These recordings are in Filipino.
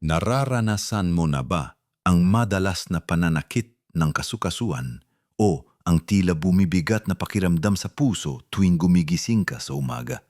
Nararanasan mo na ba ang madalas na pananakit ng kasukasuan o ang tila bumibigat na pakiramdam sa puso tuwing gumigising ka sa umaga?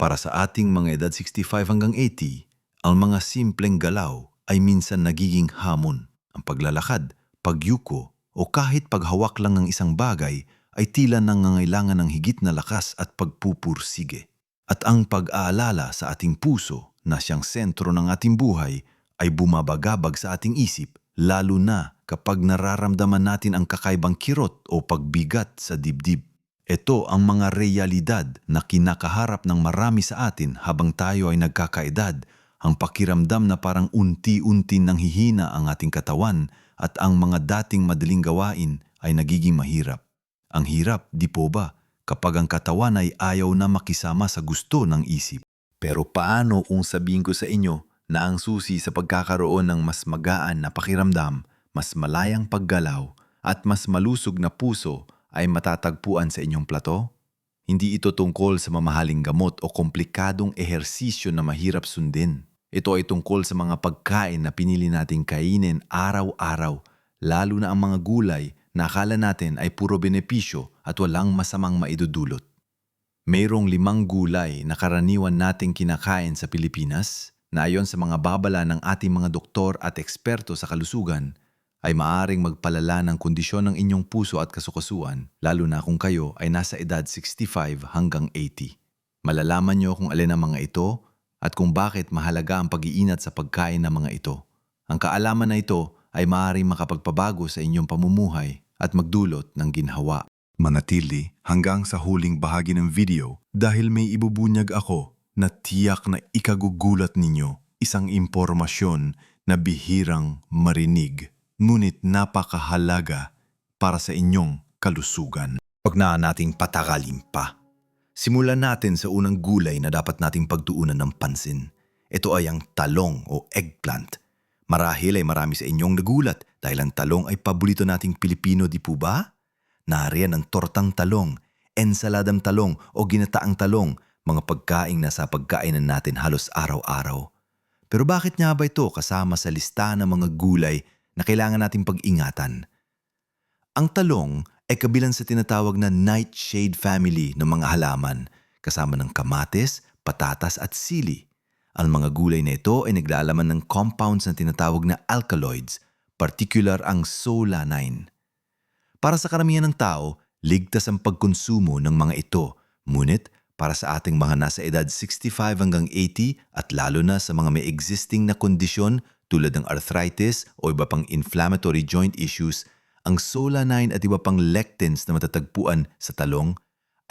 Para sa ating mga edad 65 hanggang 80, ang mga simpleng galaw ay minsan nagiging hamon. Ang paglalakad, pagyuko o kahit paghawak lang ng isang bagay ay tila nangangailangan ng higit na lakas at pagpupursige. At ang pag-aalala sa ating puso na siyang sentro ng ating buhay ay bumabagabag sa ating isip lalo na kapag nararamdaman natin ang kakaibang kirot o pagbigat sa dibdib. Ito ang mga realidad na kinakaharap ng marami sa atin habang tayo ay nagkakaedad, ang pakiramdam na parang unti-unti nang hihina ang ating katawan at ang mga dating madaling gawain ay nagiging mahirap. Ang hirap, di po ba, kapag ang katawan ay ayaw na makisama sa gusto ng isip. Pero paano kung sabihin ko sa inyo na ang susi sa pagkakaroon ng mas magaan na pakiramdam, mas malayang paggalaw, at mas malusog na puso ay matatagpuan sa inyong plato? Hindi ito tungkol sa mamahaling gamot o komplikadong ehersisyo na mahirap sundin. Ito ay tungkol sa mga pagkain na pinili nating kainin araw-araw, lalo na ang mga gulay na akala natin ay puro benepisyo at walang masamang maidudulot. Mayroong limang gulay na karaniwan nating kinakain sa Pilipinas na ayon sa mga babala ng ating mga doktor at eksperto sa kalusugan ay maaring magpalala ng kondisyon ng inyong puso at kasukasuan lalo na kung kayo ay nasa edad 65 hanggang 80. Malalaman nyo kung alin ang mga ito at kung bakit mahalaga ang pag-iinat sa pagkain ng mga ito. Ang kaalaman na ito ay maaaring makapagpabago sa inyong pamumuhay at magdulot ng ginhawa. Manatili hanggang sa huling bahagi ng video dahil may ibubunyag ako na tiyak na ikagugulat ninyo isang impormasyon na bihirang marinig ngunit napakahalaga para sa inyong kalusugan. Huwag na nating patagalin pa. Simulan natin sa unang gulay na dapat nating pagtuunan ng pansin. Ito ay ang talong o eggplant. Marahil ay marami sa inyong nagulat dahil ang talong ay paborito nating Pilipino di po ba? Nariyan ang tortang talong, ensaladang talong o ginataang talong mga pagkaing nasa pagkainan natin halos araw-araw. Pero bakit nga ba ito kasama sa listahan ng mga gulay na kailangan nating pag-ingatan? Ang talong ay kabilang sa tinatawag na nightshade family ng mga halaman, kasama ng kamatis, patatas at sili. Ang mga gulay na ito ay naglalaman ng compounds na tinatawag na alkaloids, particular ang solanine. Para sa karamihan ng tao, ligtas ang pagkonsumo ng mga ito, ngunit para sa ating mga nasa edad 65 hanggang 80 at lalo na sa mga may existing na kondisyon tulad ng arthritis o iba pang inflammatory joint issues, ang solanine at iba pang lectins na matatagpuan sa talong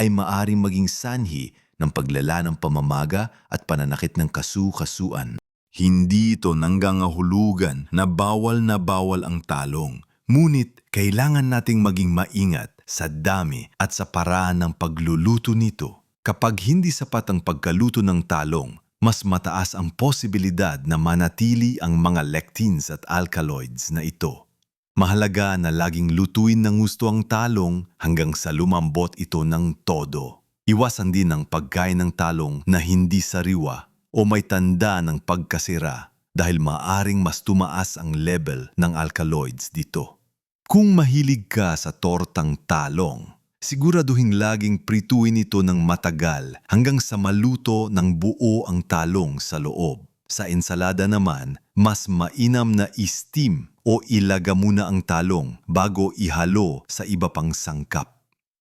ay maaring maging sanhi ng paglala ng pamamaga at pananakit ng kasu-kasuan. Hindi ito nanggangahulugan na bawal na bawal ang talong, ngunit kailangan nating maging maingat sa dami at sa paraan ng pagluluto nito. Kapag hindi sapat ang pagkaluto ng talong, mas mataas ang posibilidad na manatili ang mga lectins at alkaloids na ito. Mahalaga na laging lutuin ng gusto ang talong hanggang sa lumambot ito ng todo. Iwasan din ang pagkain ng talong na hindi sariwa o may tanda ng pagkasira dahil maaring mas tumaas ang level ng alkaloids dito. Kung mahilig ka sa tortang talong, siguraduhin laging prituin ito ng matagal hanggang sa maluto ng buo ang talong sa loob. Sa ensalada naman, mas mainam na steam o ilaga muna ang talong bago ihalo sa iba pang sangkap.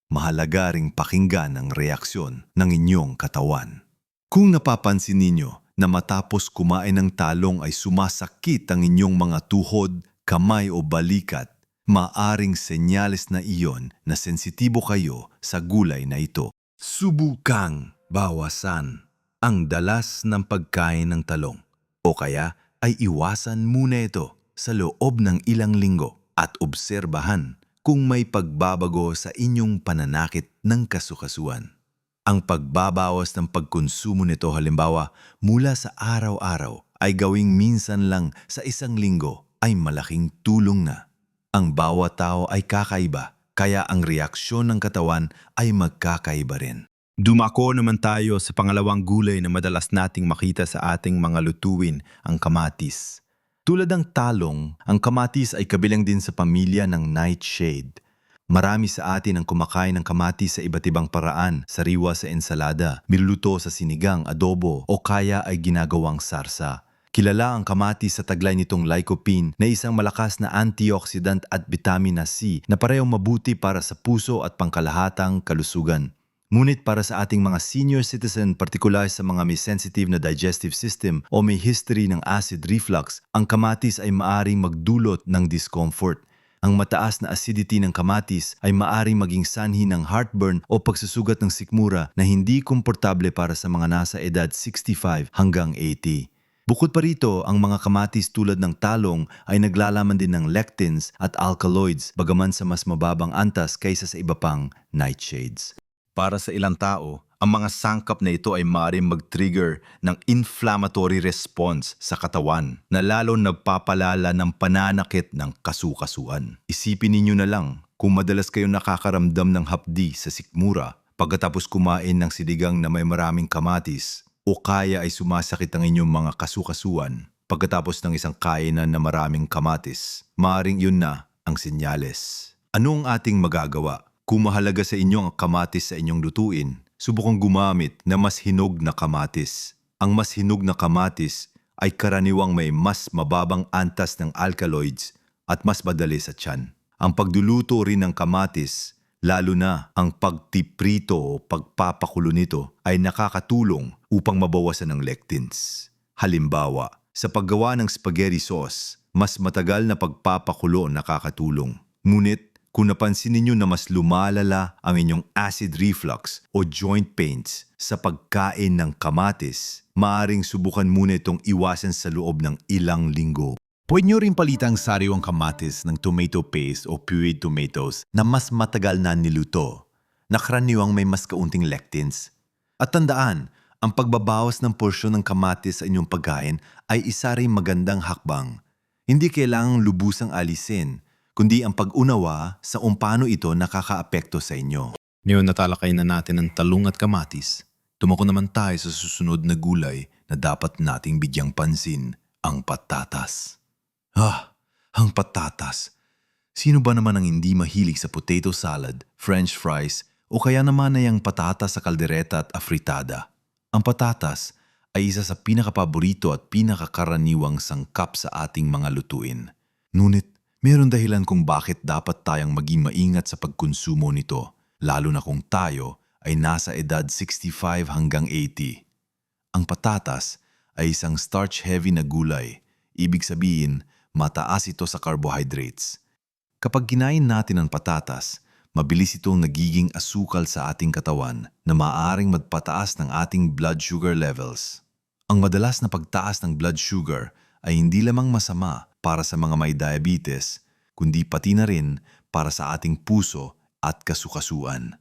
Mahalaga ring pakinggan ang reaksyon ng inyong katawan. Kung napapansin ninyo na matapos kumain ng talong ay sumasakit ang inyong mga tuhod, kamay o balikat, maaring senyales na iyon na sensitibo kayo sa gulay na ito. Subukang bawasan ang dalas ng pagkain ng talong o kaya ay iwasan muna ito sa loob ng ilang linggo at obserbahan kung may pagbabago sa inyong pananakit ng kasukasuan. Ang pagbabawas ng pagkonsumo nito halimbawa mula sa araw-araw ay gawing minsan lang sa isang linggo ay malaking tulong na. Ang bawat tao ay kakaiba, kaya ang reaksyon ng katawan ay magkakaiba rin. Dumako naman tayo sa pangalawang gulay na madalas nating makita sa ating mga lutuin, ang kamatis. Tulad ng talong, ang kamatis ay kabilang din sa pamilya ng nightshade. Marami sa atin ang kumakain ng kamatis sa iba't ibang paraan, sariwa sa ensalada, niluluto sa sinigang, adobo, o kaya ay ginagawang sarsa. Kilala ang kamatis sa taglay nitong lycopene na isang malakas na antioxidant at vitamina C na parehong mabuti para sa puso at pangkalahatang kalusugan. Ngunit para sa ating mga senior citizen, partikular sa mga may sensitive na digestive system o may history ng acid reflux, ang kamatis ay maaring magdulot ng discomfort. Ang mataas na acidity ng kamatis ay maaring maging sanhi ng heartburn o pagsusugat ng sikmura na hindi komportable para sa mga nasa edad 65 hanggang 80. Bukod pa rito, ang mga kamatis tulad ng talong ay naglalaman din ng lectins at alkaloids bagaman sa mas mababang antas kaysa sa iba pang nightshades. Para sa ilang tao, ang mga sangkap na ito ay maaaring mag-trigger ng inflammatory response sa katawan na lalo nagpapalala ng pananakit ng kasukasuan. Isipin ninyo na lang kung madalas kayo nakakaramdam ng hapdi sa sikmura pagkatapos kumain ng sinigang na may maraming kamatis o kaya ay sumasakit ang inyong mga kasukasuan pagkatapos ng isang kainan na maraming kamatis. Maaring yun na ang senyales. Ano ang ating magagawa? Kung mahalaga sa inyo ang kamatis sa inyong lutuin, subukang gumamit na mas hinog na kamatis. Ang mas hinog na kamatis ay karaniwang may mas mababang antas ng alkaloids at mas madali sa tiyan. Ang pagduluto rin ng kamatis, lalo na ang pagtiprito o pagpapakulo nito ay nakakatulong upang mabawasan ng lectins. Halimbawa, sa paggawa ng spaghetti sauce, mas matagal na pagpapakulo ang nakakatulong. Ngunit kung napansin ninyo na mas lumalala ang inyong acid reflux o joint pains sa pagkain ng kamatis, maaring subukan muna itong iwasan sa loob ng ilang linggo. Pwede nyo rin palitang sariwang kamatis ng tomato paste o pureed tomatoes na mas matagal na niluto, na karaniwang may mas kaunting lectins. At tandaan, ang pagbabawas ng porsyon ng kamatis sa inyong pagkain ay isa rin magandang hakbang. Hindi kailangang lubusang alisin, kundi ang pag-unawa sa kung paano ito nakakaapekto sa inyo. Ngayon natalakay na natin ang talong at kamatis. Tumako naman tayo sa susunod na gulay na dapat nating bigyang pansin, ang patatas. Ah, ang patatas. Sino ba naman ang hindi mahilig sa potato salad, french fries, o kaya naman ay ang patatas sa kaldereta at afritada? Ang patatas ay isa sa pinakapaborito at pinakakaraniwang sangkap sa ating mga lutuin. Ngunit, meron dahilan kung bakit dapat tayong maging maingat sa pagkonsumo nito, lalo na kung tayo ay nasa edad 65 hanggang 80. Ang patatas ay isang starch-heavy na gulay. Ibig sabihin, mataas ito sa carbohydrates. Kapag kinain natin ang patatas, mabilis itong nagiging asukal sa ating katawan na maaaring magpataas ng ating blood sugar levels. Ang madalas na pagtaas ng blood sugar ay hindi lamang masama para sa mga may diabetes, kundi pati na rin para sa ating puso at kasukasuan.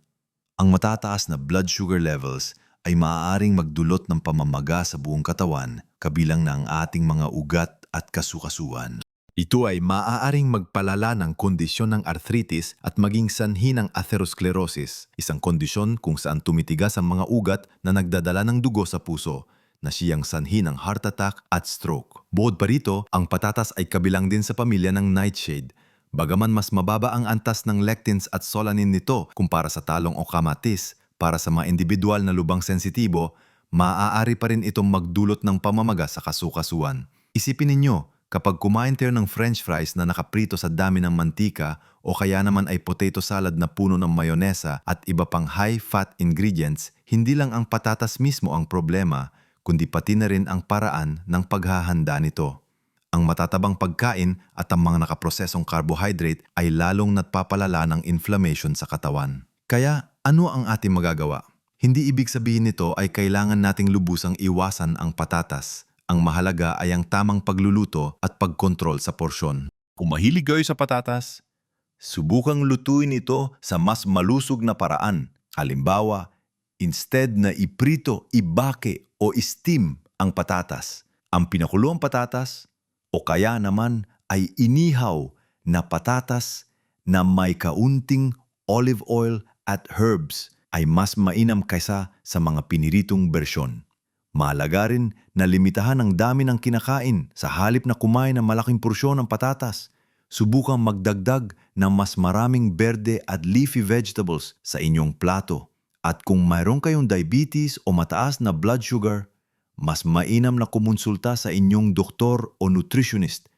Ang matataas na blood sugar levels ay maaaring magdulot ng pamamaga sa buong katawan kabilang na ang ating mga ugat at kasukasuan. Ito ay maaaring magpalala ng kondisyon ng arthritis at maging sanhi ng atherosclerosis, isang kondisyon kung saan tumitigas ang mga ugat na nagdadala ng dugo sa puso, na siyang sanhi ng heart attack at stroke. Bukod pa rito, ang patatas ay kabilang din sa pamilya ng nightshade. Bagaman mas mababa ang antas ng lectins at solanin nito kumpara sa talong o kamatis, para sa mga individual na lubang sensitibo, maaari pa rin itong magdulot ng pamamaga sa kasukasuan. Isipin ninyo, kapag kumain tayo ng french fries na nakaprito sa dami ng mantika o kaya naman ay potato salad na puno ng mayonesa at iba pang high-fat ingredients, hindi lang ang patatas mismo ang problema, kundi pati na rin ang paraan ng paghahanda nito. Ang matatabang pagkain at ang mga nakaprosesong carbohydrate ay lalong natpapalala ng inflammation sa katawan. Kaya ano ang ating magagawa? Hindi ibig sabihin nito ay kailangan nating lubusang iwasan ang patatas. Ang mahalaga ay ang tamang pagluluto at pagkontrol sa porsyon. Kung mahilig kayo sa patatas, subukang lutuin ito sa mas malusog na paraan. Halimbawa, instead na iprito, ibake o steam ang patatas, ang pinakulo ang patatas o kaya naman ay inihaw na patatas na may kaunting olive oil at herbs ay mas mainam kaysa sa mga piniritong bersyon. Mahalaga rin na limitahan ang dami ng kinakain sa halip na kumain ng malaking porsyon ng patatas. Subukang magdagdag ng mas maraming berde at leafy vegetables sa inyong plato. At kung mayroon kayong diabetes o mataas na blood sugar, mas mainam na kumonsulta sa inyong doktor o nutritionist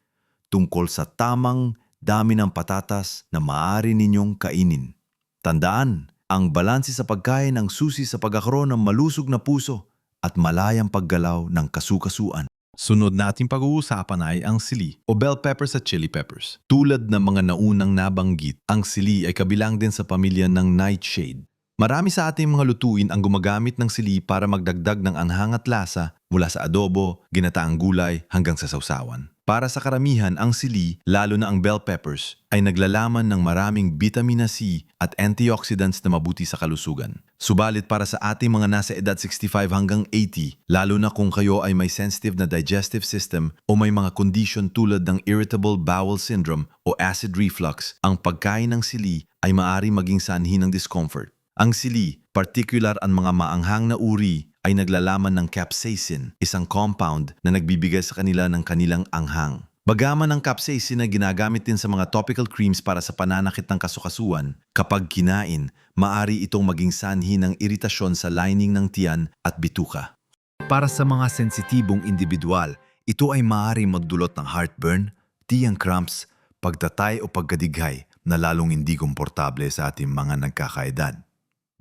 tungkol sa tamang dami ng patatas na maaari ninyong kainin. Tandaan, ang balanse sa pagkain ang susi sa pagkakaroon ng malusog na puso at malayang paggalaw ng kasukasuan. Sunod nating pag-uusapan ay ang sili o bell peppers at chili peppers. Tulad ng mga naunang nabanggit, ang sili ay kabilang din sa pamilya ng nightshade. Marami sa ating mga lutuin ang gumagamit ng sili para magdagdag ng anghang at lasa mula sa adobo, ginataang gulay hanggang sa sausawan. Para sa karamihan, ang sili, lalo na ang bell peppers, ay naglalaman ng maraming vitamina C at antioxidants na mabuti sa kalusugan. Subalit para sa ating mga nasa edad 65 hanggang 80, lalo na kung kayo ay may sensitive na digestive system o may mga condition tulad ng irritable bowel syndrome o acid reflux, ang pagkain ng sili ay maari maging sanhi ng discomfort. Ang sili, particular ang mga maanghang na uri, ay naglalaman ng capsaicin, isang compound na nagbibigay sa kanila ng kanilang anghang. Bagaman ang capsaicin na ginagamit din sa mga topical creams para sa pananakit ng kasukasuan, kapag kinain, maari itong maging sanhi ng iritasyon sa lining ng tiyan at bituka. Para sa mga sensitibong individual, ito ay maaaring magdulot ng heartburn, tiyang cramps, pagtatay o pagkadighay na lalong hindi komportable sa ating mga nagkakaedad.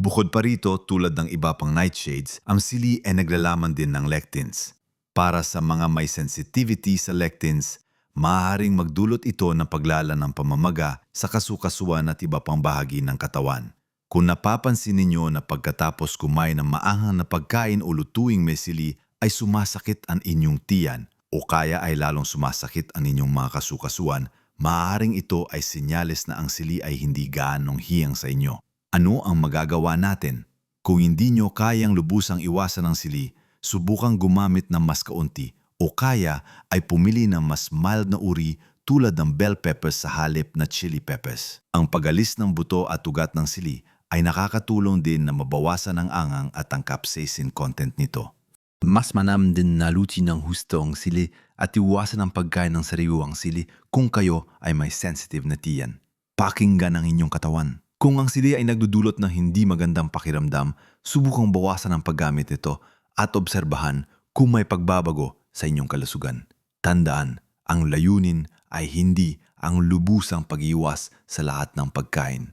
Bukod pa rito, tulad ng iba pang nightshades, ang sili ay naglalaman din ng lectins. Para sa mga may sensitivity sa lectins, maaaring magdulot ito ng paglala ng pamamaga sa kasukasuan at iba pang bahagi ng katawan. Kung napapansin ninyo na pagkatapos kumain ng maanghang na pagkain o lutuing may sili ay sumasakit ang inyong tiyan o kaya ay lalong sumasakit ang inyong mga kasukasuan, maaaring ito ay senyales na ang sili ay hindi gaanong hiyang sa inyo. Ano ang magagawa natin? Kung hindi nyo kayang lubusang iwasan ng sili, subukang gumamit ng mas kaunti o kaya ay pumili ng mas mild na uri tulad ng bell peppers sa halip na chili peppers. Ang pagalis ng buto at ugat ng sili ay nakakatulong din na mabawasan ang angang at ang capsaicin content nito. Mas manam din na luti ng husto ang sili at iwasan ang pagkain ng sariwang sili kung kayo ay may sensitive na tiyan. Pakinggan ang inyong katawan. Kung ang sili ay nagdudulot ng hindi magandang pakiramdam, subukang bawasan ang paggamit nito at obserbahan kung may pagbabago sa inyong kalusugan. Tandaan, ang layunin ay hindi ang lubusang pag-iwas sa lahat ng pagkain,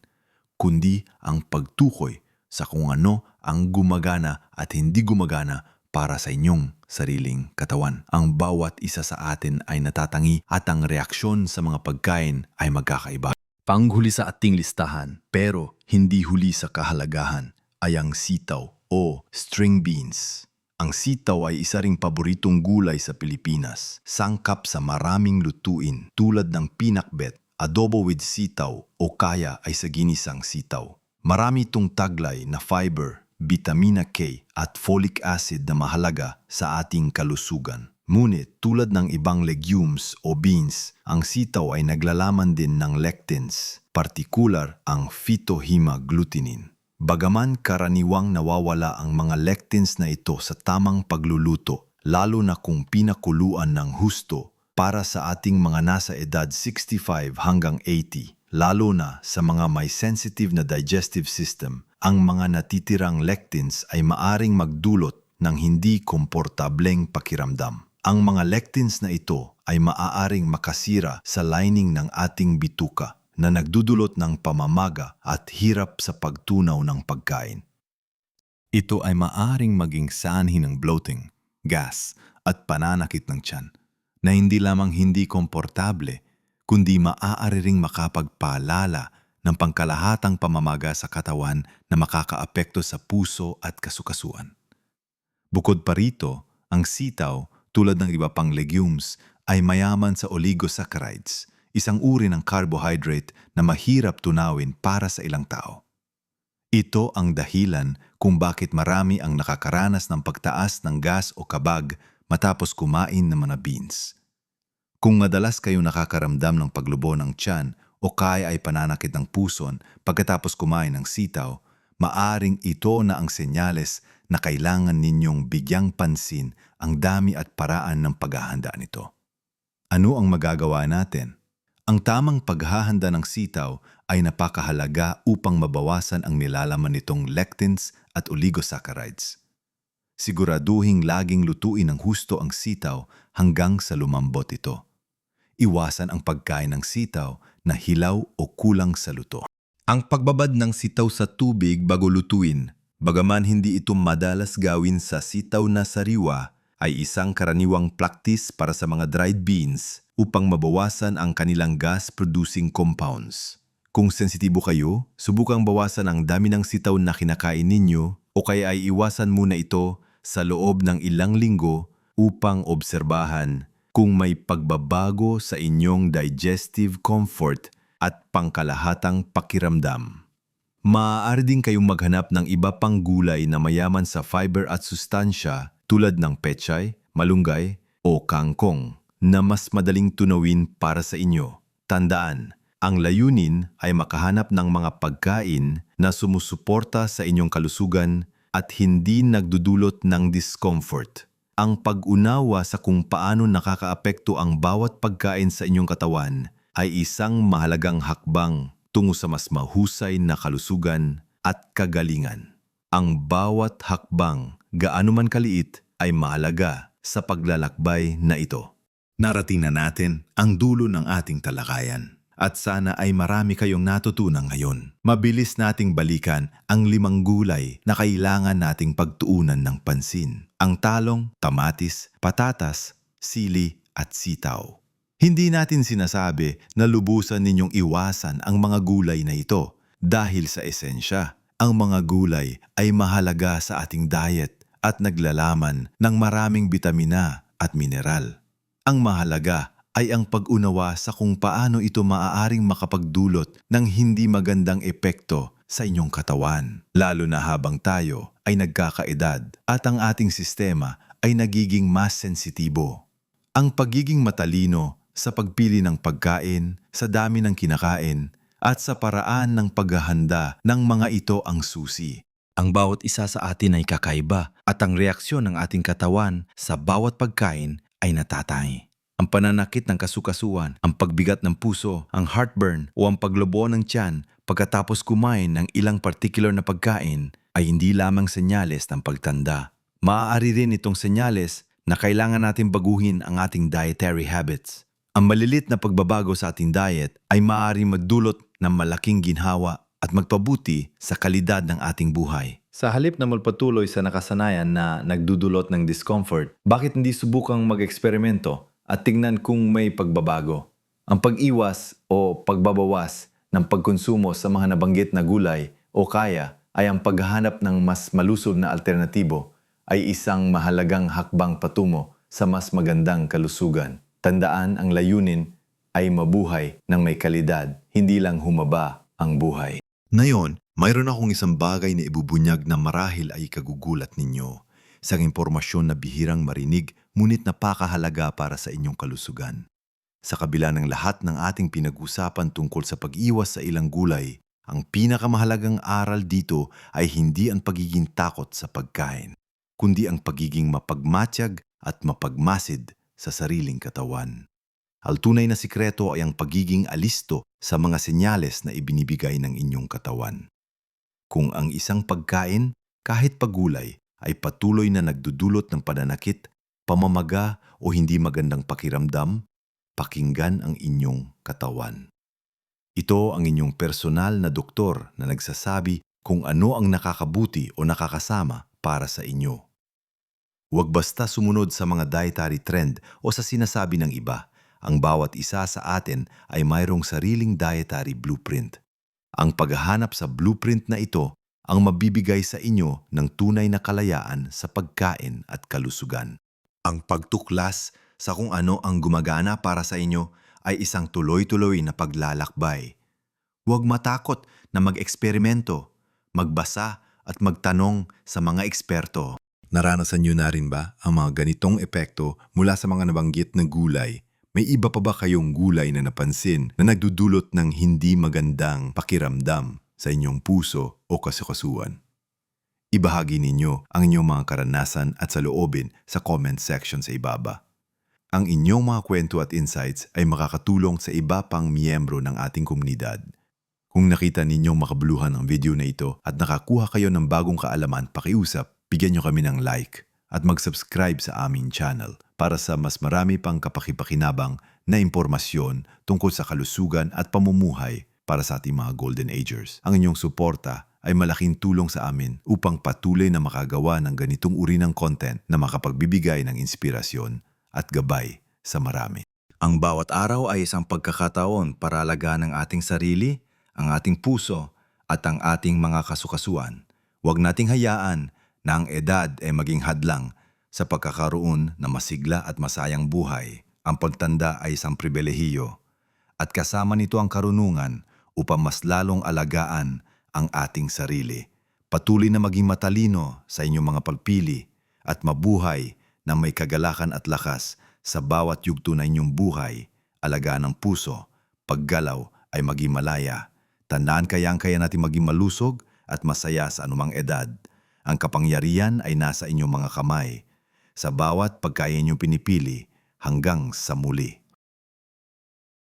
kundi ang pagtukoy sa kung ano ang gumagana at hindi gumagana para sa inyong sariling katawan. Ang bawat isa sa atin ay natatangi at ang reaksyon sa mga pagkain ay magkakaiba. Panghuli sa ating listahan, pero hindi huli sa kahalagahan, ay ang sitaw o string beans. Ang sitaw ay isa ring paboritong gulay sa Pilipinas, sangkap sa maraming lutuin tulad ng pinakbet, adobo with sitaw o kaya ay sa ginisang sitaw. Marami itong taglay na fiber, vitamina K at folic acid na mahalaga sa ating kalusugan. Ngunit tulad ng ibang legumes o beans, ang sitaw ay naglalaman din ng lectins, partikular ang phytohemagglutinin. Bagaman karaniwang nawawala ang mga lectins na ito sa tamang pagluluto, lalo na kung pinakuluan ng husto para sa ating mga nasa edad 65 hanggang 80, lalo na sa mga may sensitive na digestive system, ang mga natitirang lectins ay maaring magdulot ng hindi komportableng pakiramdam. Ang mga lectins na ito ay maaaring makasira sa lining ng ating bituka na nagdudulot ng pamamaga at hirap sa pagtunaw ng pagkain. Ito ay maaaring maging sanhi ng bloating, gas at pananakit ng tiyan na hindi lamang hindi komportable kundi maaari ring makapagpaalala ng pangkalahatang pamamaga sa katawan na makakaapekto sa puso at kasukasuan. Bukod pa rito, ang sitaw tulad ng iba pang legumes, ay mayaman sa oligosaccharides, isang uri ng carbohydrate na mahirap tunawin para sa ilang tao. Ito ang dahilan kung bakit marami ang nakakaranas ng pagtaas ng gas o kabag matapos kumain ng mga beans. Kung madalas kayo nakakaramdam ng paglubo ng tiyan o kaya ay pananakit ng puson pagkatapos kumain ng sitaw, maaring ito na ang senyales na kailangan ninyong bigyang pansin ang dami at paraan ng paghahanda nito. Ano ang magagawa natin? Ang tamang paghahanda ng sitaw ay napakahalaga upang mabawasan ang nilalaman nitong lectins at oligosaccharides. Siguraduhing laging lutuin ng husto ang sitaw hanggang sa lumambot ito. Iwasan ang pagkain ng sitaw na hilaw o kulang sa luto. Ang pagbabad ng sitaw sa tubig bago lutuin, bagaman hindi ito madalas gawin sa sitaw na sariwa, ay isang karaniwang practice para sa mga dried beans upang mabawasan ang kanilang gas-producing compounds. Kung sensitibo kayo, subukang bawasan ang dami ng sitaw na kinakain ninyo o kaya ay iwasan muna ito sa loob ng ilang linggo upang obserbahan kung may pagbabago sa inyong digestive comfort at pangkalahatang pakiramdam. Maaari din kayong maghanap ng iba pang gulay na mayaman sa fiber at sustansya tulad ng pechay, malunggay o kangkong na mas madaling tunawin para sa inyo. Tandaan, ang layunin ay makahanap ng mga pagkain na sumusuporta sa inyong kalusugan at hindi nagdudulot ng discomfort. Ang pag-unawa sa kung paano nakakaapekto ang bawat pagkain sa inyong katawan ay isang mahalagang hakbang tungo sa mas mahusay na kalusugan at kagalingan. Ang bawat hakbang, gaano man kaliit, ay mahalaga sa paglalakbay na ito. Narating na natin ang dulo ng ating talakayan. At sana ay marami kayong natutunan ngayon. Mabilis nating balikan ang limang gulay na kailangan nating pagtuunan ng pansin. Ang talong, tamatis, patatas, sili at sitaw. Hindi natin sinasabi na lubusan ninyong iwasan ang mga gulay na ito dahil sa esensya. Ang mga gulay ay mahalaga sa ating diet at naglalaman ng maraming bitamina at mineral. Ang mahalaga ay ang pag-unawa sa kung paano ito maaaring makapagdulot ng hindi magandang epekto sa inyong katawan, lalo na habang tayo ay nagkakaedad at ang ating sistema ay nagiging mas sensitibo. Ang pagiging matalino sa pagpili ng pagkain, sa dami ng kinakain, at sa paraan ng paghahanda ng mga ito ang susi. Ang bawat isa sa atin ay kakaiba at ang reaksyon ng ating katawan sa bawat pagkain ay natatay. Ang pananakit ng kasukasuan, ang pagbigat ng puso, ang heartburn o ang paglobo ng tiyan pagkatapos kumain ng ilang particular na pagkain ay hindi lamang senyales ng pagtanda. Maaari rin itong senyales na kailangan natin baguhin ang ating dietary habits. Ang malilit na pagbabago sa ating diet ay maaari magdulot ng malaking ginhawa at magpabuti sa kalidad ng ating buhay. Sa halip na magpatuloy sa nakasanayan na nagdudulot ng discomfort, bakit hindi subukang mag-eksperimento at tingnan kung may pagbabago? Ang pag-iwas o pagbabawas ng pagkonsumo sa mga nabanggit na gulay o kaya ay ang paghahanap ng mas malusog na alternatibo ay isang mahalagang hakbang patungo sa mas magandang kalusugan. Tandaan ang layunin ay mabuhay ng may kalidad, hindi lang humaba ang buhay. Ngayon, mayroon akong isang bagay na ibubunyag na marahil ay kagugulat ninyo. Isang impormasyon na bihirang marinig, ngunit napakahalaga para sa inyong kalusugan. Sa kabila ng lahat ng ating pinag-usapan tungkol sa pag-iwas sa ilang gulay, ang pinakamahalagang aral dito ay hindi ang pagiging takot sa pagkain, kundi ang pagiging mapagmatsyag at mapagmasid sa sariling katawan. Al tunay na sikreto ay ang pagiging alisto sa mga senyales na ibinibigay ng inyong katawan. Kung ang isang pagkain, kahit pagulay, ay patuloy na nagdudulot ng pananakit, pamamaga o hindi magandang pakiramdam, pakinggan ang inyong katawan. Ito ang inyong personal na doktor na nagsasabi kung ano ang nakakabuti o nakakasama para sa inyo. Huwag basta sumunod sa mga dietary trend o sa sinasabi ng iba. Ang bawat isa sa atin ay mayroong sariling dietary blueprint. Ang paghahanap sa blueprint na ito ang mabibigay sa inyo ng tunay na kalayaan sa pagkain at kalusugan. Ang pagtuklas sa kung ano ang gumagana para sa inyo ay isang tuloy-tuloy na paglalakbay. Huwag matakot na mag-eksperimento, magbasa at magtanong sa mga eksperto. Naranasan niyo na rin ba ang mga ganitong epekto mula sa mga nabanggit na gulay? May iba pa ba kayong gulay na napansin na nagdudulot ng hindi magandang pakiramdam sa inyong puso o kasukasuan? Ibahagi ninyo ang inyong mga karanasan at saloobin sa comment section sa ibaba. Ang inyong mga kwento at insights ay makakatulong sa iba pang miyembro ng ating komunidad. Kung nakita ninyong makabuluhan ang video na ito at nakakuha kayo ng bagong kaalaman, pakiusap, bigyan nyo kami ng like at mag-subscribe sa aming channel para sa mas marami pang kapakipakinabang na impormasyon tungkol sa kalusugan at pamumuhay para sa ating mga Golden Agers. Ang inyong suporta ay malaking tulong sa amin upang patuloy na makagawa ng ganitong uri ng content na makapagbibigay ng inspirasyon at gabay sa marami. Ang bawat araw ay isang pagkakataon para alagaan ang ating sarili, ang ating puso at ang ating mga kasukasuan. Huwag nating hayaan na ang edad ay maging hadlang sa pagkakaroon ng masigla at masayang buhay. Ang pagtanda ay isang pribilehiyo at kasama nito ang karunungan upang mas lalong alagaan ang ating sarili. Patuloy na maging matalino sa inyong mga pagpili at mabuhay na may kagalakan at lakas sa bawat yugto na inyong buhay. Alagaan ang puso, paggalaw ay maging malaya. Tandaan kayang kaya natin maging malusog at masaya sa anumang edad. Ang kapangyarihan ay nasa inyong mga kamay. Sa bawat pagkaya inyong pinipili hanggang sa muli.